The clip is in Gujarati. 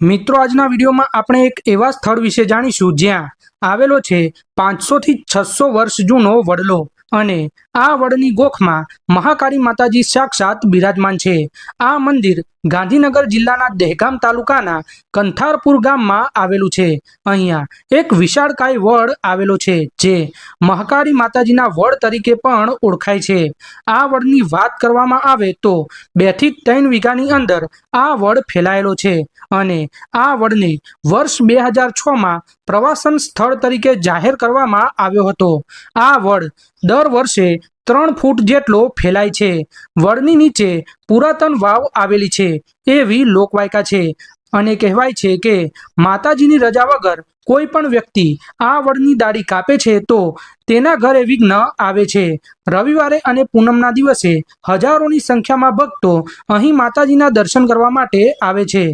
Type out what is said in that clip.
મિત્રો, આજના વિડીયોમાં આપણે એક એવા સ્થળ વિશે જાણીશું જ્યાં આવેલો છે પાંચસોથી છસો વર્ષ જૂનો વડલો. અને આ વડની ગોખમાં મહાકાળી માતાજી સાક્ષાત બિરાજમાન છે. આ મંદિર ગાંધીનગર જિલ્લાના દહેગામ તાલુકાના કંથારપુર ગામમાં આવેલું છે. અહીંયા એક વિશાળકાય વડ આવેલો છે, જે મહાકાળી માતાજીના વડ તરીકે પણ ઓળખાય છે. આ વડની વાત કરવામાં આવે તો બેથી ત્રણ વીઘાની અંદર આ વડ ફેલાયેલો છે અને આ વડને વર્ષ બે હજાર છમાં પ્રવાસન સ્થળ તરીકે જાહેર કરવામાં આવ્યો હતો. આ વડ દર વર્ષે ત્રણ ફૂટ જેટલો ફેલાય છે. વડની નીચે પુરાતન વાવ આવેલી છે, એવી લોકવાયકા છે. અને કહેવાય છે કે માતાજીની રજા વગર કોઈ પણ વ્યક્તિ આ વડની દાઢી કાપે છે તો તેના ઘરે વિઘ્ન આવે છે. રવિવારે અને પૂનમના દિવસે હજારોની સંખ્યામાં ભક્તો અહીં માતાજીના દર્શન કરવા માટે આવે છે.